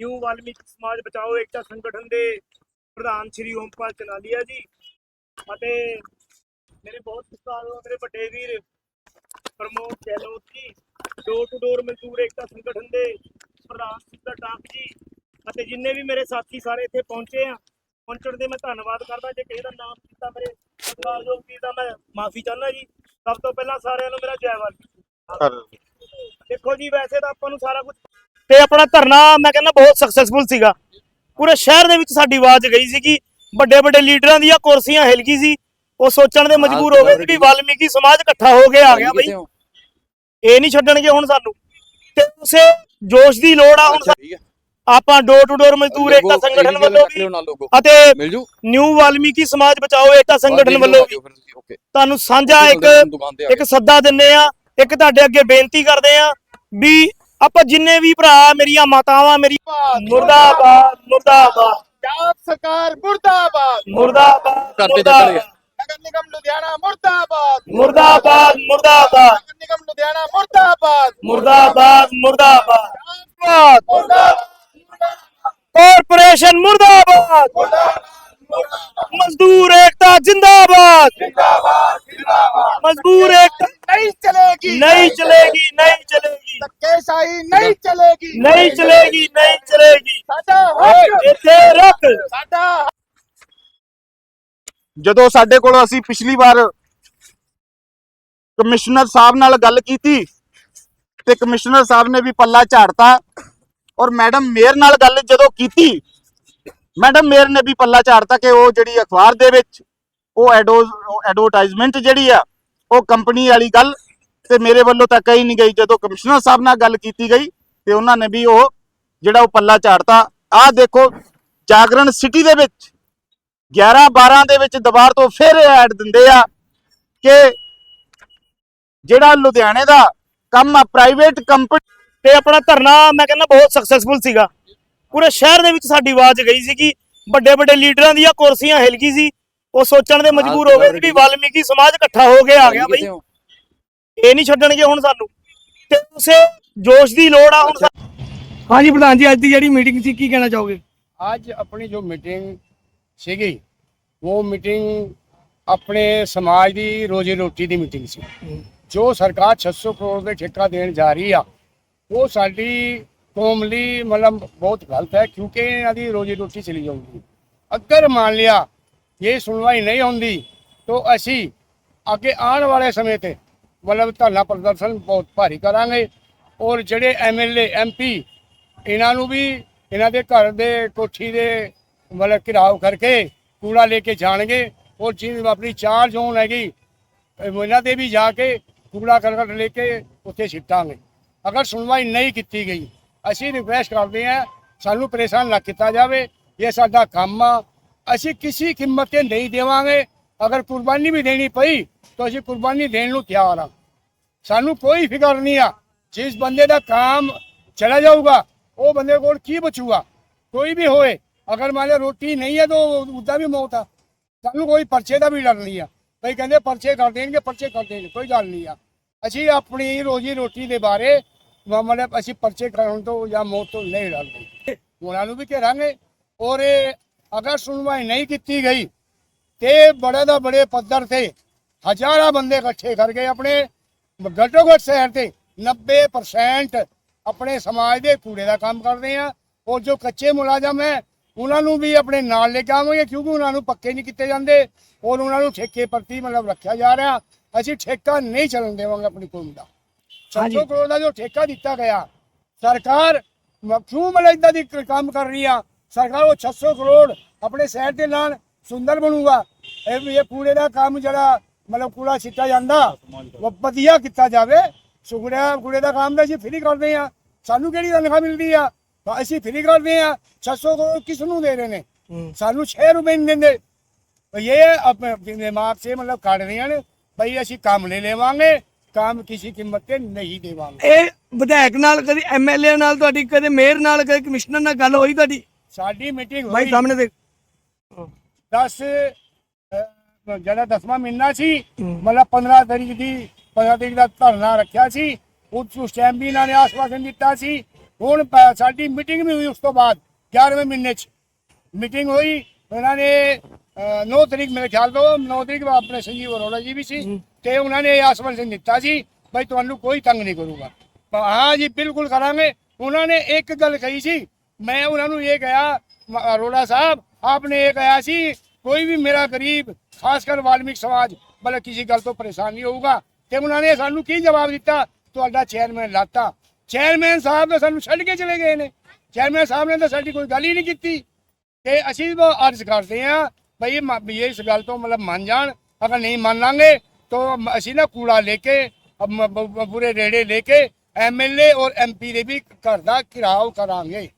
New Valmik ਸਮਾਜ ਬਚਾਓ ਏਕਤਾ ਸੰਗਠਨ ਦੇ ਪ੍ਰਧਾਨ ਸ਼੍ਰੀ ਓਮਪਾਲ ਚਨਾਲੀਆ ਜੀ ਅਤੇ ਮੇਰੇ ਬਹੁਤ ਸਤਿਕਾਰਯੋਗ ਮੇਰੇ ਵੱਡੇ ਵੀਰ ਪ੍ਰਮੋਦ ਗਹਿਲੋਤ ਜੀ ਡੋਰ ਟੂ ਡੋਰ ਮਜ਼ਦੂਰ ਏਕਤਾ ਸੰਗਠਨ ਦੇ ਪ੍ਰਧਾਨ ਸਿੱਧਾ ਟਾਂਕ ਜੀ ਅਤੇ ਜਿੰਨੇ ਵੀ ਮੇਰੇ ਸਾਥੀ ਸਾਰੇ ਇੱਥੇ ਪਹੁੰਚੇ ਆ ਪਹੁੰਚਣ ਦੇ ਮੈਂ ਧੰਨਵਾਦ ਕਰਦਾ ਜੇ ਕਿਸੇ ਦਾ ਨਾਮ ਕੀਤਾ ਮੇਰੇ ਸਤਿਕਾਰਯੋਗ ਵੀਰ ਦਾ ਮੈਂ ਮਾਫੀ ਚਾਹੁੰਦਾ ਜੀ ਸਭ ਤੋਂ ਪਹਿਲਾਂ ਸਾਰਿਆਂ ਨੂੰ ਮੇਰਾ ਜੈ ਵਾਲਮੀਕੀ ਦੇਖੋ ਜੀ ਵੈਸੇ ਤਾਂ ਆਪਾਂ ਨੂੰ ਸਾਰਾ ਕੁਝ ਤੇ ਆਪਣਾ ਧਰਨਾ ਮੈਂ ਕਹਿੰਦਾ ਬਹੁਤ ਸਕਸੈਸਫੁਲ ਸੀਗਾ। ਪੂਰੇ ਸ਼ਹਿਰ ਦੇ ਵਿੱਚ ਸਾਡੀ ਆਵਾਜ਼ ਗਈ ਸੀ ਕਿ ਵੱਡੇ ਵੱਡੇ ਲੀਡਰਾਂ ਦੀਆਂ ਕੁਰਸੀਆਂ ਹਿਲ ਗਈ ਸੀ। ਉਹ ਸੋਚਣ ਦੇ ਮਜਬੂਰ ਹੋ ਗਏ ਸੀ ਵੀ ਵਾਲਮੀਕੀ ਸਮਾਜ ਇਕੱਠਾ ਹੋ ਕੇ ਆ ਗਿਆ ਬਈ। ਇਹ ਨਹੀਂ ਛੱਡਣਗੇ ਹੁਣ ਸਾਨੂੰ। ਤੇ ਉਸੇ ਜੋਸ਼ ਦੀ ਲੋੜ ਆ ਹੁਣ ਆਪਾਂ ਡੋਰ ਟੂ ਡੋਰ ਮਜ਼ਦੂਰ ਏਕਤਾ ਸੰਗਠਨ ਵੱਲੋਂ ਵੀ ਅਤੇ ਨਿਊ ਵਾਲਮੀਕੀ ਸਮਾਜ ਬਚਾਓ ਏਕਤਾ ਸੰਗਠਨ ਵੱਲੋਂ ਵੀ ਤੁਹਾਨੂੰ ਸਾਂਝਾ ਇੱਕ ਇੱਕ ਸੱਦਾ ਦਿੰਨੇ ਆ। ਇੱਕ ਤੁਹਾਡੇ ਅੱਗੇ ਬੇਨਤੀ ਕਰਦੇ ਆ ਵੀ ਆਪਾਂ ਜਿੰਨੇ ਵੀ ਭਰਾ ਮੇਰੀਆਂ ਮਾਤਾਵਾਂ ਮੇਰੀ ਮੁਰਦਾਬਾਦ ਮੁਰਦਾਬਾਦ ਪੰਜਾਬ ਸਰਕਾਰ ਮੁਰਦਾਬਾਦ। ਮੁਰਦਾਬਾਦ ਕਰਤੇ ਚੱਕਰ ਗਿਆ। ਨਗਰ ਨਿਗਮ ਲੁਧਿਆਣਾ ਮੁਰਦਾਬਾਦ। ਮੁਰਦਾਬਾਦ ਮੁਰਦਾਬਾਦ। ਨਗਰ ਨਿਗਮ ਲੁਧਿਆਣਾ ਮੁਰਦਾਬਾਦ। ਮੁਰਦਾਬਾਦ ਮੁਰਦਾਬਾਦ। ਕਾਰਪੋਰੇਸ਼ਨ ਮੁਰਦਾਬਾਦ। ਮਜ਼ਦੂਰ ਏਕਤਾ ਜਿੰਦਾਬਾਦ। ਮਜ਼ਦੂਰ ਏਕਤਾ ਨਹੀਂ ਚਲੇਗੀ। ਨਹੀਂ ਚਲੇਗੀ ਨਹੀਂ ਚਲੇਗੀ। ਧੱਕੇਸ਼ਾਹੀ ਨਹੀਂ ਚਲੇਗੀ। ਨਹੀਂ ਚਲੇਗੀ ਨਹੀਂ ਚਲੇਗੀ। ਸਾਡਾ ਹੱਕ। ਇੱਥੇ ਰੱਖ। ਸਾਡਾ ਜਦੋਂ ਸਾਡੇ ਕੋਲ ਅਸੀਂ ਪਿਛਲੀ ਵਾਰ ਕਮਿਸ਼ਨਰ ਸਾਹਿਬ ਨਾਲ ਗੱਲ ਕੀਤੀ ਤੇ ਕਮਿਸ਼ਨਰ ਸਾਹਿਬ ਨੇ ਵੀ ਪੱਲਾ ਝਾੜਤਾ ਔਰ ਮੈਡਮ ਮੇਅਰ ਨਾਲ ਗੱਲ ਜਦੋਂ ਕੀਤੀ ਮੈਡਮ ਮੇਅਰ ਨੇ ਵੀ ਪੱਲਾ ਝਾੜਤਾ ਕਿ ਉਹ ਜਿਹੜੀ ਅਖਬਾਰ ਦੇ ਵਿੱਚ ਉਹ ਐਡਵਰਟਾਈਜ਼ਮੈਂਟ ਜਿਹੜੀ ਆ ਉਹ ਕੰਪਨੀ ਵਾਲੀ ਗੱਲ ਤੇ ਮੇਰੇ ਵੱਲੋਂ ਤਾਂ ਕਹੀ ਨਹੀਂ ਗਈ। ਜਦੋਂ ਕਮਿਸ਼ਨਰ ਸਾਹਿਬ ਨਾਲ ਗੱਲ ਕੀਤੀ ਗਈ ਤੇ ਉਹਨਾਂ ਨੇ ਵੀ ਉਹ ਜਿਹੜਾ ਉਹ ਪੱਲਾ ਝਾੜਤਾ। ਆਹ ਦੇਖੋ ਜਾਗਰਣ ਸਿਟੀ ਦੇ ਵਿੱਚ 11 12 ਦੇ ਵਿੱਚ ਦੁਬਾਰ ਤੋਂ ਫਿਰ ਐਡ ਦਿੰਦੇ ਆ ਕਿ ਜਿਹੜਾ ਲੁਧਿਆਣੇ ਦਾ ਕੰਮ ਆ ਪ੍ਰਾਈਵੇਟ ਕੰਪਨੀ ਤੇ ਆਪਣਾ ਧਰਨਾ ਮੈਂ ਕਹਿੰਦਾ ਬਹੁਤ ਸਕਸੈਸਫੁਲ ਸੀਗਾ। ਪੂਰੇ ਸ਼ਹਿਰ ਦੇ ਵਿੱਚ ਸਾਡੀ ਆਵਾਜ਼ ਗਈ ਸੀ ਕਿ ਵੱਡੇ ਵੱਡੇ ਲੀਡਰਾਂ ਦੀਆਂ ਕੁਰਸੀਆਂ ਹਿਲ ਗਈ ਸੀ। ਉਹ ਸੋਚਣ ਦੇ ਮਜਬੂਰ ਹੋ ਗਏ ਸੀ ਵੀ ਵਾਲਮੀਕੀ ਸਮਾਜ ਇਕੱਠਾ ਹੋ ਕੇ ਆ ਗਿਆ ਬਈ। ਇਹ ਨਹੀਂ ਛੱਡਣਗੇ ਹੁਣ ਸਾਨੂੰ। ਤੇ ਉਸੇ ਜੋਸ਼ ਦੀ ਲੋੜ ਆ ਹੁਣ। ਹਾਂਜੀ ਪ੍ਰਧਾਨ ਜੀ ਅੱਜ ਦੀ ਜਿਹੜੀ ਮੀਟਿੰਗ ਸੀ ਕੀ ਕਹਿਣਾ ਚਾਹੋਗੇ? ਅੱਜ ਆਪਣੀ ਜੋ ਮੀਟਿੰਗ ਸੀਗੀ ਉਹ ਮੀਟਿੰਗ ਆਪਣੇ ਸਮਾਜ ਦੀ ਰੋਜੀ ਰੋਟੀ ਦੀ ਮੀਟਿੰਗ ਸੀ। ਜੋ ਸਰਕਾਰ 600 ਕਰੋੜ ਦੇ ਠੇਕਾ ਦੇਣ ਜਾ ਰਹੀ ਆ ਉਹ ਸਾਡੀ ਕੌਮ ਲਈ ਮਤਲਬ ਬਹੁਤ ਗਲਤ ਹੈ ਕਿਉਂਕਿ ਇਹਨਾਂ ਦੀ ਰੋਜੀ ਰੋਟੀ ਚਲੀ ਜਾਊਗੀ। ਅਗਰ ਮੰਨ ਲਿਆ ਇਹ ਸੁਣਵਾਈ ਨਹੀਂ ਹੁੰਦੀ ਤਾਂ ਅਸੀਂ ਅੱਗੇ ਆਉਣ ਵਾਲੇ ਸਮੇਂ ਤੇ ਮਤਲਬ ਧਰਨਾ ਪ੍ਰਦਰਸ਼ਨ ਬਹੁਤ ਭਾਰੀ ਕਰਾਂਗੇ। ਔਰ ਜਿਹੜੇ ਐਮਐਲਏ ਐਮਪੀ ਇਹਨਾਂ ਨੂੰ ਵੀ ਇਹਨਾਂ ਦੇ ਘਰ ਦੇ ਕੋਠੀ ਦੇ ਮਤਲਬ ਘਿਰਾਓ ਕਰਕੇ ਕੂੜਾ ਲੈ ਕੇ ਜਾਣਗੇ। ਔਰ ਜਿਹਨ ਆਪਣੀ ਚਾਰ ਜ਼ੋਨ ਹੈਗੀ ਇਹਨਾਂ 'ਤੇ ਵੀ ਜਾ ਕੇ ਕੂੜਾ ਕਰਕਟ ਲੈ ਕੇ ਉੱਥੇ ਸਿੱਟਾਂਗੇ ਅਗਰ ਸੁਣਵਾਈ ਨਹੀਂ ਕੀਤੀ ਗਈ, ਅਸੀਂ ਰਿਕੁਐਸਟ ਕਰਦੇ ਹਾਂ, ਸਾਨੂੰ ਪਰੇਸ਼ਾਨ ਨਾ ਕੀਤਾ ਜਾਵੇ। ਇਹ ਸਾਡਾ ਕੰਮ ਆ। ਅਸੀਂ ਕਿਸੇ ਕੀਮਤ ਤੇ ਨਹੀਂ ਦੇਵਾਂਗੇ। ਅਗਰ ਕੁਰਬਾਨੀ ਵੀ ਦੇਣੀ ਪਈ, ਤਾਂ ਅਸੀਂ ਕੁਰਬਾਨੀ ਦੇਣ ਨੂੰ ਤਿਆਰ ਆ ਸਾਨੂੰ ਕੋਈ ਫਿਕਰ ਨਹੀਂ ਆ, ਜਿਸ ਬੰਦੇ ਦਾ ਕੰਮ ਚਲਾ ਜਾਊਗਾ, ਉਹ ਬੰਦੇ ਕੋਲ ਕੀ ਬਚੂਗਾ? ਕੋਈ ਵੀ ਹੋਏ, ਅਗਰ ਮੰਨ ਰੋਟੀ ਨਹੀਂ ਹੈ ਤਾਂ ਉਹਦਾ ਵੀ ਮੌਤ ਆ। ਸਾਨੂੰ ਕੋਈ ਪਰਚੇ ਦਾ ਵੀ ਡਰ ਨਹੀਂ ਆ। ਕਈ ਕਹਿੰਦੇ ਪਰਚੇ ਕਰ ਦੇਣਗੇ, ਪਰਚੇ ਕਰ ਦੇਣਗੇ, ਕੋਈ ਗੱਲ ਨਹੀਂ ਆ। ਅਸੀਂ ਆਪਣੀ ਰੋਜੀ ਰੋਟੀ ਦੇ ਬਾਰੇ ਮਤਲਬ ਅਸੀਂ ਪਰਚੇ ਕਰਾਉਣ ਤੋਂ ਜਾਂ ਮੌਤ ਤੋਂ ਨਹੀਂ ਡਰਦੇ। ਉਹਨਾਂ ਨੂੰ ਵੀ ਘੇਰਾਂਗੇ। ਔਰ ਅਗਰ ਸੁਣਵਾਈ ਨਹੀਂ ਕੀਤੀ ਗਈ ਤੇ ਬੜੇ ਦਾ ਬੜੇ ਪੱਧਰ ਤੇ ਹਜ਼ਾਰਾਂ ਬੰਦੇ ਇਕੱਠੇ ਕਰਕੇ ਆਪਣੇ ਘੱਟੋ ਘੱਟ ਸ਼ਹਿਰ ਤੇ 90% ਆਪਣੇ ਸਮਾਜ ਦੇ ਕੂੜੇ ਦਾ ਕੰਮ ਕਰਦੇ ਆ। ਔਰ ਜੋ ਕੱਚੇ ਮੁਲਾਜ਼ਮ ਹੈ ਉਹਨਾਂ ਨੂੰ ਵੀ ਆਪਣੇ ਨਾਲ ਲੈ ਕੇ ਆਵਾਂਗੇ ਕਿਉਂਕਿ ਉਹਨਾਂ ਨੂੰ ਪੱਕੇ ਨਹੀਂ ਕੀਤੇ ਜਾਂਦੇ। ਔਰ ਉਹਨਾਂ ਨੂੰ ਠੇਕੇ ਪ੍ਰਤੀ ਮਤਲਬ ਰੱਖਿਆ ਜਾ ਰਿਹਾ। ਅਸੀਂ ਠੇਕਾ ਨਹੀਂ ਚੱਲਣ ਦੇਵਾਂਗੇ ਆਪਣੀ ਕੌਮ ਦਾ। 700 ਕਰੋੜ ਦਾ ਜੋ ਠੇਕਾ ਦਿੱਤਾ ਗਿਆ ਸਰਕਾਰ ਕਿਉਂ ਮਤਲਬ ਇਦਾਂ ਦੀ ਕੰਮ ਕਰ ਰਹੀ ਆ? ਸਰਕਾਰ ਉਹ 600 ਕਰੋੜ ਆਪਣੇ ਸ਼ਹਿਰ ਦੇ ਨਾਲ ਸੁੰਦਰ ਬਣੂਗਾ। ਇਹ ਵੀ ਇਹ ਕੂੜੇ ਦਾ ਕੰਮ ਜਿਹੜਾ ਮਤਲਬ ਕੂੜਾ ਛਿੱਟਿਆ ਜਾਂਦਾ ਉਹ ਵਧੀਆ ਕੀਤਾ ਜਾਵੇ। ਸੁਗੜਾ ਕੂੜੇ ਦਾ ਕੰਮ ਤਾਂ ਅਸੀਂ ਫ੍ਰੀ ਕਰਦੇ ਆ ਸਾਨੂੰ ਕਿਹੜੀ ਤਨਖਾਹ ਮਿਲਦੀ ਆ? ਤਾਂ ਅਸੀਂ ਫ੍ਰੀ ਕਰਦੇ ਆ 600 ਕਰੋੜ ਕਿਸ ਨੂੰ ਦੇ ਰਹੇ ਨੇ? ਸਾਨੂੰ 6 ਰੁਪਏ ਨਹੀਂ ਦਿੰਦੇ। ਇਹ ਆਪਣੇ ਦਿਮਾਗ ਸੇ ਮਤਲਬ ਕੱਢ ਰਹੀਆਂ ਨੇ ਭਈ ਅਸੀਂ ਕੰਮ ਨਹੀਂ ਲੈਵਾਂਗੇ ਕੰਮ ਕਿਸੇ ਕੀਮਤ ਤੇ ਨਹੀਂ ਦੇਵਾਂਗੇ। ਇਹ ਵਿਧਾਇਕ ਨਾਲ ਕਦੀ ਐਮਐਲਏ ਨਾਲ ਤੁਹਾਡੀ ਕਦੇ ਮੇਅਰ ਨਾਲ ਕਦੇ ਕਮਿਸ਼ਨਰ ਨਾਲ ਗੱਲ ਹੋਈ ਤੁਹਾਡੀ? ਸਾਡੀ ਮੀਟਿੰਗ ਹੋਈ। ਭਾਈ ਸਾਹਮਣੇ ਦੇਖ। 10 ਅਹ, ਜਿਹੜਾ 10ਵਾਂ ਮਹੀਨਾ ਸੀ ਮਤਲਬ 15 ਤਰੀਕ ਦੀ 15 ਤਰੀਕ ਦਾ ਧਰਨਾ ਰੱਖਿਆ ਸੀ ਉਸ ਉਸ ਟਾਈਮ ਵੀ ਇਹਨਾਂ ਨੇ ਆਸ਼ਵਾਸਨ ਦਿੱਤਾ ਸੀ। ਹੁਣ ਸਾਡੀ ਮੀਟਿੰਗ ਵੀ ਹੋਈ ਉਸ ਤੋਂ ਬਾਅਦ 11ਵੇਂ ਮਹੀਨੇ 'ਚ। ਮੀਟਿੰਗ ਹੋਈ ਉਹਨਾਂ ਨੇ 9 ਤਰੀਕ ਮੇਰੇ ਖਿਆਲ ਤੋਂ 9 ਤਰੀਕ ਆਪਣੇ ਸੰਜੀਵ ਅਰੋੜਾ ਜੀ ਵੀ ਸੀ ਤੇ ਉਹਨਾਂ ਨੇ ਆਸਵਾਸ਼ਨ ਦਿੱਤਾ ਸੀ ਬਈ ਤੁਹਾਨੂੰ ਕੋਈ ਤੰਗ ਨਹੀਂ ਕਰੂਗਾ। ਹਾਂ ਜੀ ਬਿਲਕੁਲ ਕਰਾਂਗੇ। ਉਹਨਾਂ ਨੇ ਇੱਕ ਗੱਲ ਕਹੀ ਸੀ ਮੈਂ ਉਹਨਾਂ ਨੂੰ ਇਹ ਕਿਹਾ ਅਰੋੜਾ ਸਾਹਿਬ ਆਪਨੇ ਇਹ ਕਿਹਾ ਸੀ, ਕੋਈ ਵੀ ਮੇਰਾ ਗਰੀਬ, ਖਾਸ ਕਰ ਵਾਲਮੀਕ ਸਮਾਜ ਬਲੇ ਕਿਸੇ ਗੱਲ ਤੋਂ ਪਰੇਸ਼ਾਨ ਨਹੀਂ ਹੋਊਗਾ। ਤੇ ਉਹਨਾਂ ਨੇ ਸਾਨੂੰ ਕੀ ਜਵਾਬ ਦਿੱਤਾ? ਤੁਹਾਡਾ ਚੇਅਰਮੈਨ ਲਾਤਾ। ਚੇਅਰਮੈਨ ਸਾਹਿਬ ਤਾਂ ਸਾਨੂੰ ਛੱਡ ਕੇ ਚਲੇ ਗਏ ਨੇ। ਚੇਅਰਮੈਨ ਸਾਹਿਬ ਨੇ ਤਾਂ ਸਾਡੀ ਕੋਈ ਗੱਲ ਹੀ ਨਹੀਂ ਕੀਤੀ। ਤੇ ਅਸੀਂ ਉਹ ਅਰਜ਼ ਕਰਦੇ ਆ ਭਈ ਮ- ਇਸ ਗੱਲ ਤੋਂ ਮਤਲਬ ਮੰਨ ਜਾਣ। ਅਗਰ ਨਹੀਂ ਮੰਨਾਂਗੇ, ਤਾਂ ਅਸੀਂ ਨਾ ਕੂੜਾ ਲੈ ਕੇ ਅ- ਪੂਰੇ ਰੇੜੇ ਲੈ ਕੇ ਐਮਐਲਏ ਔਰ ਐਮਪੀ ਦੇ ਵੀ ਘਰ ਦਾ ਘਿਰਾਓ ਕਰਾਂਗੇ।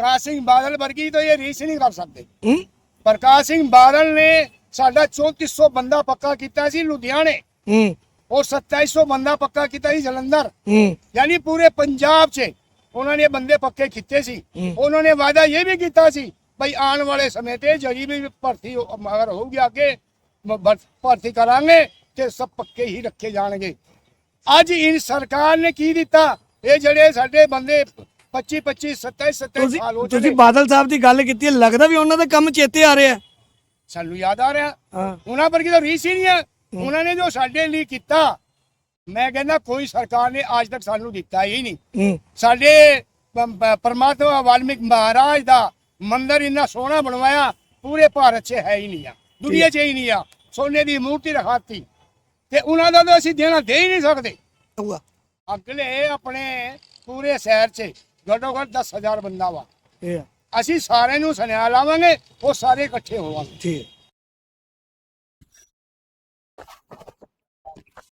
ਪ੍ਰਕਾਸ਼ ਸਿੰਘ ਬਾਦਲ ਵਰਗੀ ਤਾਂ ਇਹ ਰੀਸ ਨਹੀਂ ਕਰ ਸਕਦੇ। ਪ੍ਰਕਾਸ਼ ਸਿੰਘ ਬਾਦਲ ਨੇ ਸਾਡਾ 3400 ਬੰਦਾ ਪੱਕਾ ਕੀਤਾ ਸੀ ਲੁਧਿਆਣੇ। ਔਰ 2700 ਬੰਦਾ ਪੱਕਾ ਕੀਤਾ ਸੀ ਜਲੰਧਰ। ਯਾਨੀ ਪੂਰੇ ਪੰਜਾਬ 'ਚ ਉਹਨਾਂ ਨੇ ਬੰਦੇ ਪੱਕੇ ਕੀਤੇ ਸੀ। ਉਹਨਾਂ ਨੇ ਵਾਅਦਾ ਇਹ ਵੀ ਕੀਤਾ ਸੀ ਭਈ ਆਉਣ ਵਾਲੇ ਸਮੇਂ ਤੇ ਜਿਹੜੀ ਵੀ ਭਰਤੀ ਅਗਰ ਹੋਊਗੀ ਅੱਗੇ ਭਰਤੀ ਕਰਾਂਗੇ ਤੇ ਸਭ ਪੱਕੇ ਹੀ ਰੱਖੇ ਜਾਣਗੇ। ਅੱਜ ਇਨ ਸਰਕਾਰ ਨੇ ਕੀ ਦਿੱਤਾ? ਇਹ ਜਿਹੜੇ ਸਾਡੇ ਬੰਦੇ 25 25 27 27 ਤੁਸੀਂ ਸਾਲ ਹੋ ਤੁਸੀਂ ਚੁੱਕੇ। ਬਾਦਲ ਸਾਹਿਬ ਦੀ ਗੱਲ ਕੀਤੀ ਹੈ ਲੱਗਦਾ ਵੀ ਉਹਨਾਂ ਦਾ ਕੰਮ ਚੇਤੇ ਆ ਰਿਹਾ ਹੈ। ਸਾਨੂੰ ਯਾਦ ਆ ਰਿਹਾ। ਹਾਂ। ਉਹਨਾਂ ਪਰ ਕੀ ਤਾਂ ਰੀਸ ਹੀ ਨਹੀਂ ਹੈ। ਉਹਨਾਂ ਨੇ ਜੋ ਸਾਡੇ ਲਈ ਕੀਤਾ ਮੈਂ ਕਹਿੰਦਾ ਕੋਈ ਸਰਕਾਰ ਨੇ ਅੱਜ ਤੱਕ ਸਾਨੂੰ ਦਿੱਤਾ ਹੀ ਨਹੀਂ। ਹੂੰ। ਸਾਡੇ ਪ- ਪ- ਪਰਮਾਤਮਾ ਵਾਲਮੀਕ ਮਹਾਰਾਜ ਦਾ ਮੰਦਿਰ ਇੰਨਾ ਸੋਹਣਾ ਬਣਵਾਇਆ ਪੂਰੇ ਭਾਰਤ 'ਚ ਹੈ ਹੀ ਨਹੀਂ ਆ। ਦੁਨੀਆ 'ਚ ਹੀ ਨਹੀਂ ਆ। ਸੋਨੇ ਦੀ ਮੂਰਤੀ ਰਖਾਤੀ। ਤੇ ਉਹਨਾਂ ਦਾ ਤਾਂ ਅਸੀਂ ਦੇਣਾ ਦੇ ਹੀ ਨਹੀਂ ਸਕਦੇ। ਅਗਲੇ ਆਪਣੇ ਪੂਰੇ ਸ਼ਹਿਰ 'ਚ ਘੱਟੋ ਘੱਟ 10000 ਬੰਦਾ ਵਾ। ਇਹ ਆ, ਅਸੀਂ ਸਾਰਿਆਂ ਨੂੰ ਸੁਨੇਹਾ ਲਾਵਾਂਗੇ ਉਹ ਸਾਰੇ ਇਕੱਠੇ ਹੋਵਾਂਗੇ। ਠੀਕ।